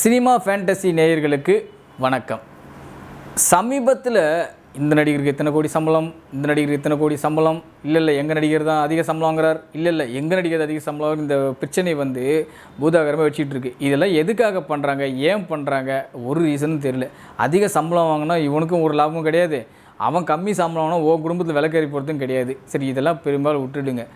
Cinema fantasy நேயர்களுக்கு வணக்கம். சமீபத்தில் இந்த நடிகருக்கு இத்தனை கோடி சம்பளம் இந்த நடிகருக்கு இத்தனை கோடி சம்பளம் இல்லை இல்லை எங்கள் நடிகர் தான் அதிக சம்பளம் வாங்குறார் இல்லை இல்லை எங்கள் நடிகர் அதிக சம்பளம் இந்த பிரச்சனை வந்து பூதாகரமாக வச்சுட்டு இருக்கு. இதெல்லாம் எதுக்காக பண்ணுறாங்க ஏன் பண்ணுறாங்க ஒரு ரீசனும் தெரியல. அதிக சம்பளம் வாங்கினா இவனுக்கும் ஒரு லாபமும் கிடையாது. அவன் கம்மி சம்பளம் வாங்கினா ஓ குடும்பத்தில் விலக்கறி போகிறதும் கிடையாது. சரி இதெல்லாம் பெரும்பாலும் விட்டுடுங்க.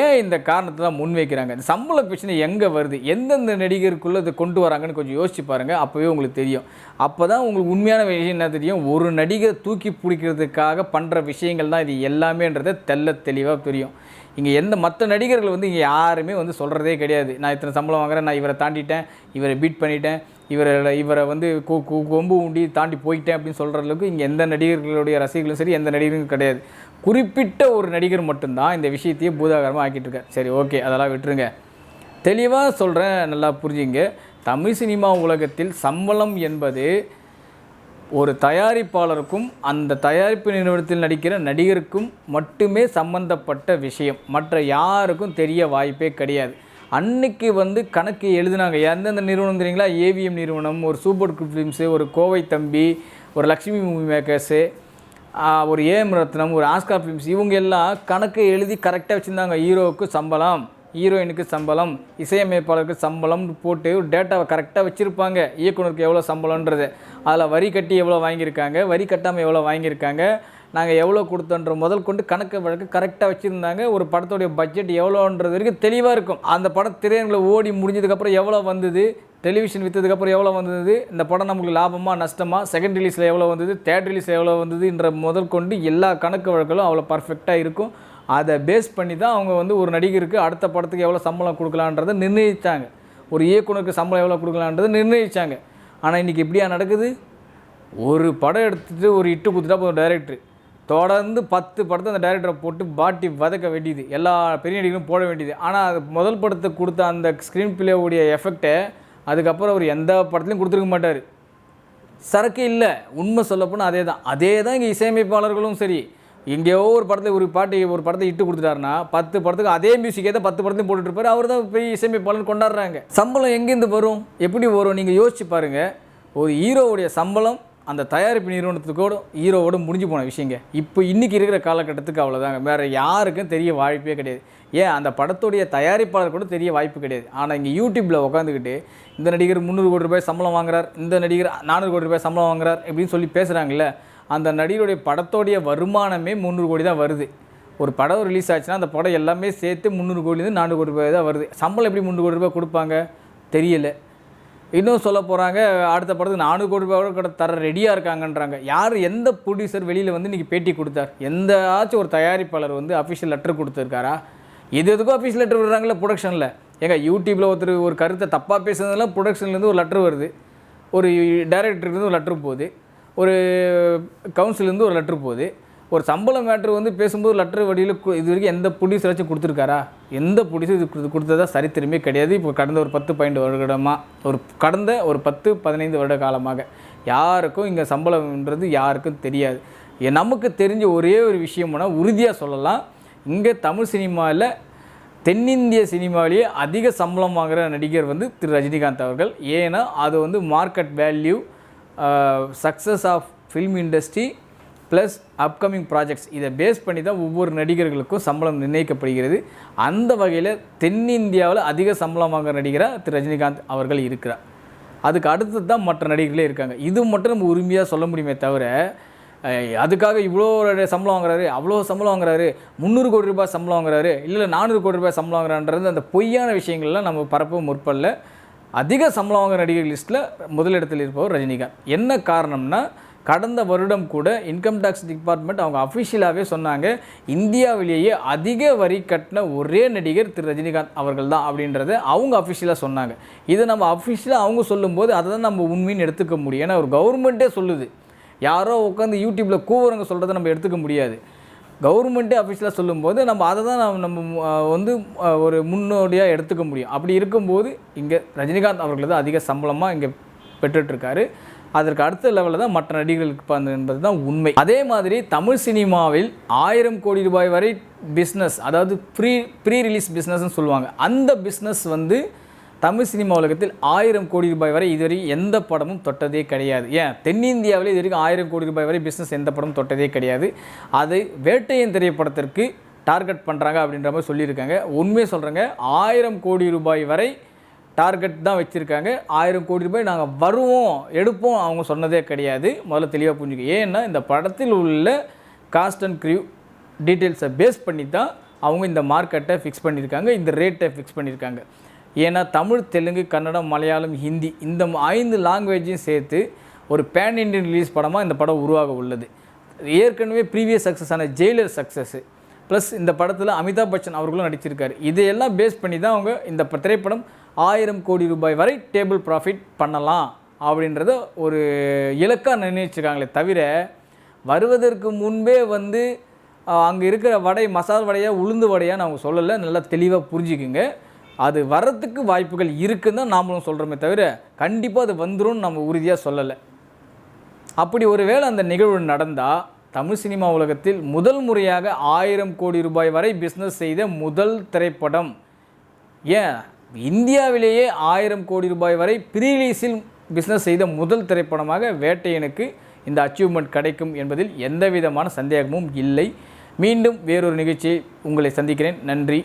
ஏன் இந்த காரணத்தை தான் முன்வைக்கிறாங்க? இந்த சம்பள பிரச்சனை எங்கே வருது? எந்தெந்த நடிகருக்குள்ளே இதை கொண்டு வராங்கன்னு கொஞ்சம் யோசிச்சு பாருங்கள் அப்போவே உங்களுக்கு தெரியும். அப்போ தான் உங்களுக்கு உண்மையான விஷயம் என்ன தெரியும்? ஒரு நடிகரை தூக்கி பிடிக்கிறதுக்காக பண்ணுற விஷயங்கள் தான் இது எல்லாமேன்றதை தெல்ல தெளிவாக தெரியும் இங்கே எந்த மற்ற நடிகர்கள் வந்து இங்கே யாருமே வந்து சொல்கிறதே கிடையாது. நான் இத்தனை சம்பளம் வாங்குறேன் நான் இவரை தாண்டிட்டேன் இவரை பீட் பண்ணிட்டேன் இவரை இவரை வந்து கொம்பு உண்டி தாண்டி போயிட்டேன் அப்படின்னு சொல்கிற அளவுக்கு இங்கே எந்த நடிகர்களுடைய ரசிகர்களும் சரி எந்த நடிகரும் கிடையாது. குறிப்பிட்ட ஒரு நடிகர் மட்டும்தான் இந்த விஷயத்தையே பூதாகரமாக ஆக்கிட்டு இருக்கார் சரி ஓகே அதெல்லாம் விட்டுருங்க. தெளிவாக சொல்கிறேன் நல்லா புரிஞ்சுங்க. தமிழ் சினிமா உலகத்தில் சம்பளம் என்பது ஒரு தயாரிப்பாளருக்கும் அந்த தயாரிப்பு நிறுவனத்தில் நடிக்கிற நடிகருக்கும் மட்டுமே சம்பந்தப்பட்ட விஷயம். மற்ற யாருக்கும் தெரிய வாய்ப்பே கிடையாது. அன்னைக்கு வந்து கணக்கு எழுதுனாங்க. எந்தெந்த நிறுவனம் தெரியுங்களா? ஏவிஎம் நிறுவனம் ஒரு சூப்பர் குட் ஃபிலிம்ஸு ஒரு கோவை தம்பி ஒரு லக்ஷ்மி மூவி மேக்கர்ஸு ஒரு ஏஎம் ரத்னம் ஒரு ஆஸ்கார் ஃபிலிம்ஸ் இவங்க எல்லாம் கணக்கு எழுதி கரெக்டாக வச்சுருந்தாங்க. ஹீரோவுக்கு சம்பளம். ஹீரோயினுக்கு சம்பளம் இசையமைப்பாளருக்கு சம்பளம்னு போட்டு ஒரு டேட்டாவை கரெக்டாக வச்சுருப்பாங்க. இயக்குனருக்கு எவ்வளோ சம்பளன்றது அதில் வரி கட்டி எவ்வளோ வாங்கியிருக்காங்க வரி கட்டாமல் எவ்வளோ வாங்கியிருக்காங்க நாங்கள் எவ்வளோ கொடுத்தோன்ற முதல் கொண்டு கணக்கு வழக்கு கரெக்டாக வச்சுருந்தாங்க. ஒரு படத்துடைய பட்ஜெட் எவ்வளோன்றது வரைக்கும் தெளிவாக இருக்கும். அந்த படம் திரையரங்கில் ஓடி முடிஞ்சதுக்கப்புறம் எவ்வளோ வந்தது டெலிவிஷன் விற்றதுக்கப்புறம் எவ்வளோ வந்தது இந்த படம் நம்மளுக்கு லாபமாக நஷ்டமா செகண்ட் ரிலீஸில் எவ்வளோ வந்தது தேர்ட் ரிலீஸில் எவ்வளோ வந்ததுன்ற முதல் கொண்டு எல்லா கணக்கு வழக்குகளும் அவ்வளோ பர்ஃபெக்டாக இருக்கும். அதை பேஸ் பண்ணி தான் அவங்க வந்து ஒரு நடிகருக்கு அடுத்த படத்துக்கு எவ்வளோ சம்பளம் கொடுக்கலான்றதை நிர்ணயித்தாங்க ஒரு இயக்குனருக்கு சம்பளம் எவ்வளோ கொடுக்கலான்றதை நிர்ணயித்தாங்க ஆனால் இன்றைக்கி எப்படியா நடக்குது? ஒரு படம் எடுத்துட்டு ஒரு இட்டு கொடுத்துட்டா போதும் டைரக்டர் தொடர்ந்து பத்து படத்தை அந்த டைரக்டரை போட்டு பாட்டி வதக்க வேண்டியது. எல்லா பெரிய நடிகரும் போட வேண்டியது. ஆனால் அது முதல் படத்தை கொடுத்த அந்த ஸ்க்ரீன் பிளேவுடைய எஃபெக்டை அதுக்கப்புறம் அவர் எந்த படத்துலையும் கொடுத்துருக்க மாட்டார். சரக்கு இல்லை. உண்மை சொல்லப்போனால் அதே தான் அதே தான் இங்கே இசையமைப்பாளர்களும் சரி எங்கேயோ ஒரு படத்தை ஒரு பாட்டு ஒரு படத்தை இட்டு கொடுத்துட்டாருன்னா பத்து படத்துக்கு அதே மியூசிக்கே தான் பத்து படத்தையும் போட்டுட்டு அவர் தான் பெரிய இசையமைப்பாளர் கொண்டாடுறாங்க. சம்பளம் எங்கேருந்து வரும்? எப்படி வரும்? நீங்கள் யோசிச்சு பாருங்கள் ஒரு ஹீரோவுடைய சம்பளம் அந்த தயாரிப்பு நிறுவனத்துக்கோடு ஹீரோவோட முடிஞ்சு போன விஷயங்க. இப்போ இன்றைக்கி இருக்கிற காலகட்டத்துக்கு அவ்வளோதாங்க வேறு யாருக்கும் தெரிய வாய்ப்பே கிடையாது. ஏன்? அந்த படத்துடைய தயாரிப்பாளர் கூட தெரிய வாய்ப்பு கிடையாது. ஆனால் இங்கே யூடியூப்பில் உட்காந்துக்கிட்டு இந்த நடிகர் முந்நூறு கோடி ரூபாய் சம்பளம் வாங்குறார் இந்த நடிகர் நானூறு கோடி ரூபாய் சம்பளம் வாங்குறார் அப்படின்னு சொல்லி பேசுகிறாங்கல்ல அந்த நடிகருடைய படத்தோடைய வருமானமே முந்நூறு கோடி தான் வருது. ஒரு படம் ரிலீஸ் ஆச்சுன்னா அந்த படம் எல்லாமே சேர்த்து முந்நூறு கோடிலேருந்து நானூறு கோடி ரூபாய் தான் வருது. சம்பளம் எப்படி முந்நூறு கோடி ரூபாய் கொடுப்பாங்க? தெரியல. இன்னும் சொல்ல போகிறாங்க அடுத்த படத்துக்கு நானூறு கோடி ரூபாய் கூட தர ரெடியாக இருக்காங்கன்றாங்க. யார் எந்த ப்ரொடியூசர் வெளியில் வந்து இன்றைக்கி பேட்டி கொடுத்தார்? எந்த ஆச்சும் ஒரு தயாரிப்பாளர் வந்து அஃபிஷியல் லெட்டர் கொடுத்துருக்காரா? எது எதுக்கும் அஃபிஷியல் லெட்டர் விடுறாங்களே ப்ரொடக்ஷனில் எங்கள் யூடியூப்பில் ஒருத்தர் ஒரு கருத்தை தப்பாக பேசுனதெல்லாம் ப்ரொடக்ஷன்லேருந்து ஒரு லெட்டர் வருது. ஒரு டைரக்டர்லேருந்து ஒரு லெட்டர் போகுது. ஒரு கவுன்சிலேருந்து ஒரு லெட்ரு போகுது. ஒரு சம்பளம் மேட்ரு வந்து பேசும்போது லெட்டர் வடியில் இது வரைக்கும் எந்த ப்ரொடியூசராச்சும் கொடுத்துருக்காரா? எந்த ப்ரொடியூசர் இது கொடுத்ததா சரித்திரமே கிடையாது. இப்போ கடந்த ஒரு பத்து பன்னெண்டு வருடமாக ஒரு கடந்த ஒரு பத்து பதினைந்து வருட காலமாக யாருக்கும் இங்கே சம்பளம்ன்றது யாருக்கும் தெரியாது. நமக்கு தெரிஞ்ச ஒரே ஒரு விஷயம்னா உறுதியாக சொல்லலாம். இங்கே தமிழ் சினிமாவில் தென்னிந்திய சினிமாவிலேயே அதிக சம்பளம் வாங்குகிற நடிகர் வந்து திரு ரஜினிகாந்த் அவர்கள். ஏன்னா அது வந்து market value success of film industry plus upcoming projects. இதை பேஸ் பண்ணி தான் ஒவ்வொரு நடிகர்களுக்கும் சம்பளம் நிர்ணயிக்கப்படுகிறது. அந்த வகையில் தென்னிந்தியாவில் அதிக சம்பளம் வாங்க நடிகராக திரு ரஜினிகாந்த் அவர்கள் இருக்கிறார். அதுக்கு அடுத்து தான் மற்ற நடிகர்களே இருக்காங்க. இது மட்டும் நம்ம உரிமையாக சொல்ல முடியுமே தவிர அதுக்காக இவ்வளோ சம்பளம் வாங்குறாரு அவ்வளோ சம்பளம் வாங்குறாரு முந்நூறு கோடி ரூபாய் சம்பளம் வாங்குறாரு இல்லை நானூறு கோடி ரூபாய் சம்பளம் வாங்குறான்றது அந்த பொய்யான விஷயங்கள்லாம் நம்ம பரப்ப முற்படல. அதிக சம்பளம் வாங்குற நடிகர் லிஸ்ட்டில் முதலிடத்தில் இருப்பவர் ரஜினிகாந்த். என்ன காரணம்னா கடந்த வருடம் கூட இன்கம் டேக்ஸ் டிபார்ட்மெண்ட் அவங்க அஃபிஷியலாகவே சொன்னாங்க இந்தியாவிலேயே அதிக வரி கட்டின ஒரே நடிகர் திரு ரஜினிகாந்த் அவர்கள் தான் அப்படின்றத அவங்க அஃபிஷியலாக சொன்னாங்க. இதை நம்ம அஃபிஷியலாக அவங்க சொல்லும்போது அதை தான் நம்ம உண்மைன்னு எடுத்துக்க முடியும். ஏன்னா ஒரு கவர்மெண்ட்டே சொல்லுது. யாரோ உட்காந்து யூடியூப்பில் கூவுறவங்க சொல்கிறத நம்ம எடுத்துக்க முடியாது. கவர்மெண்ட்டே அஃபிஷியலாக சொல்லும்போது நம்ம அதை தான் நம்ம நம்ம வந்து ஒரு முன்னோடியாக எடுத்துக்க முடியும். அப்படி இருக்கும்போது இங்கே ரஜினிகாந்த் அவர்கள் தான் அதிக சம்பளமாக இங்கே பெற்றுட்ருக்காரு அதற்கு அடுத்த லெவலில் தான் மற்ற நடிகர்களுக்கு என்பது தான் உண்மை. அதே மாதிரி தமிழ் சினிமாவில் ஆயிரம் கோடி ரூபாய் வரை பிஸ்னஸ் அதாவது ப்ரீ ப்ரீ ரிலீஸ் பிஸ்னஸ்னு சொல்லுவாங்க. அந்த பிஸ்னஸ் வந்து தமிழ் சினிமா உலகத்தில் ஆயிரம் கோடி ரூபாய் வரை இதுவரை எந்த படமும் தொட்டதே கிடையாது. ஏன்? தென்னிந்தியாவிலே இது வரைக்கும் ஆயிரம் கோடி ரூபாய் வரை பிஸ்னஸ் எந்த படமும் தொட்டதே கிடையாது. அது வேட்டையன் திரைப்படத்திற்கு டார்கெட் பண்ணுறாங்க அப்படின்ற மாதிரி சொல்லியிருக்காங்க. உண்மையை சொல்கிறேங்க ஆயிரம் கோடி ரூபாய் வரை டார்கெட் தான் வச்சுருக்காங்க. ஆயிரம் கோடி ரூபாய் நாங்கள் வருவோம் எடுப்போம் அவங்க சொன்னதே கிடையாது. முதல்ல தெளிவாக புரிஞ்சுக்க. ஏன்னா இந்த படத்தில் உள்ள காஸ்ட் அண்ட் க்ரியூ டீட்டெயில்ஸை பேஸ் பண்ணி தான் அவங்க இந்த மார்க்கெட்டை ஃபிக்ஸ் பண்ணியிருக்காங்க இந்த ரேட்டை ஃபிக்ஸ் பண்ணியிருக்காங்க. ஏன்னா தமிழ் தெலுங்கு கன்னடம் மலையாளம் ஹிந்தி இந்த ஐந்து லாங்குவேஜையும் சேர்த்து ஒரு பேன் இண்டியன் ரிலீஸ் படமாக இந்த படம் உருவாக உள்ளது. ஏற்கனவே ப்ரீவியஸ் சக்ஸஸான ஜெயிலர் சக்ஸஸ்ஸு ப்ளஸ் இந்த படத்தில் அமிதாப் பச்சன் அவர்களும் நடிச்சிருக்காரு. இதையெல்லாம் பேஸ் பண்ணி தான் அவங்க இந்த திரைப்படம் ஆயிரம் கோடி ரூபாய் வரை டேபிள் ப்ராஃபிட் பண்ணலாம் அப்படின்றத ஒரு இலக்காக நிர்ணயிச்சிருக்காங்களே தவிர வருவதற்கு முன்பே வந்து அங்கே இருக்கிற வடை மசால் வடையாக உளுந்து வடையான்னு அவங்க சொல்லலை. நல்லா தெளிவாக புரிஞ்சுக்குங்க. அது வர்றதுக்கு வாய்ப்புகள் இருக்குன்னு தான் நாமளும் சொல்கிறோமே தவிர கண்டிப்பாக அது வந்துடும் நம்ம உறுதியாக சொல்லலை. அப்படி ஒருவேளை அந்த நிகழ்வு நடந்தால் தமிழ் சினிமா உலகத்தில் முதல் முறையாக ஆயிரம் கோடி ரூபாய் வரை பிஸ்னஸ் செய்த முதல் திரைப்படம். ஏன்? இந்தியாவிலேயே ஆயிரம் கோடி ரூபாய் வரை ப்ரீலீஸில் பிஸ்னஸ் செய்த முதல் திரைப்படமாக வேட்டையனுக்கு இந்த அச்சீவ்மெண்ட் கிடைக்கும் என்பதில் எந்தவிதமான சந்தேகமும் இல்லை. மீண்டும் வேறொரு நிகழ்ச்சியை உங்களை சந்திக்கிறேன். நன்றி.